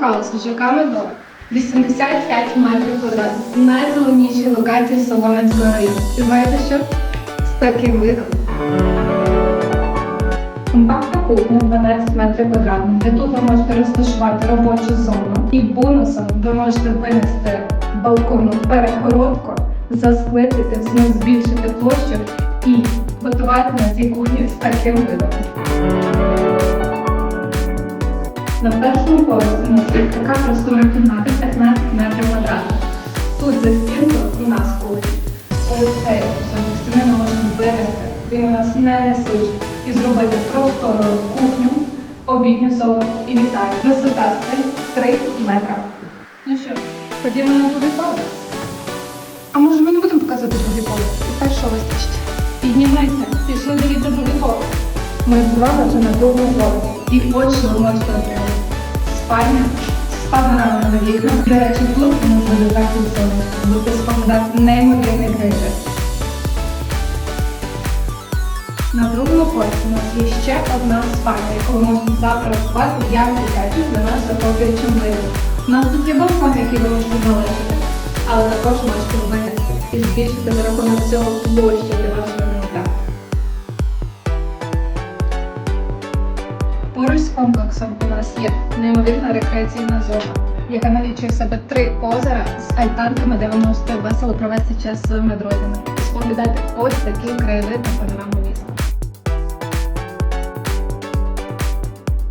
хаус ЖК Медова. 85 метрів квадратних. Найзеленіші локації Солом'янського району. І знаєте що? З таким видом. Компактна кухня 12 метрів квадратних, де тут ви можете розташувати робочу зону. І бонусом ви можете винести балконну перегородку, засклитити, збільшити площу і готувати на цій кухні з таким видом. На першому поверсі у нас така простора кімната 15 метрів квадратних. Тут за стінкою у нас кухня. Ось цей стіни ми можемо вивести. Він у нас не несуть і зробити простору кухню, обідню зону і вітальню. Висота стель 3 метра. Ну що, ходімо на другий поверх. А може ми не будемо показувати другий поверх? І першого вистачить. Піднімайся, пішли дивіться другий поверх. Ми з вами вже на другому поверсі. І що ви можете отримати. Спальня з панорамними вікнами. До речі, тут нас буде захід зони. Будете споглядати неймовірний краєвид. На другому поверсі у нас є ще одна спальня, яку ви можете запрацювати як дитячу для нас захоплюючим видом. У нас тут є балкон, який ви можете залишити, але також можете винести і збільшити за рахунок цього площу Поруч з комплексом у нас є неймовірна рекреаційна зона, яка налічує в себе три озера з альтанками, де ви можете весело провести час зі своїми друзями. Споглядати ось такі краєвиди на панораму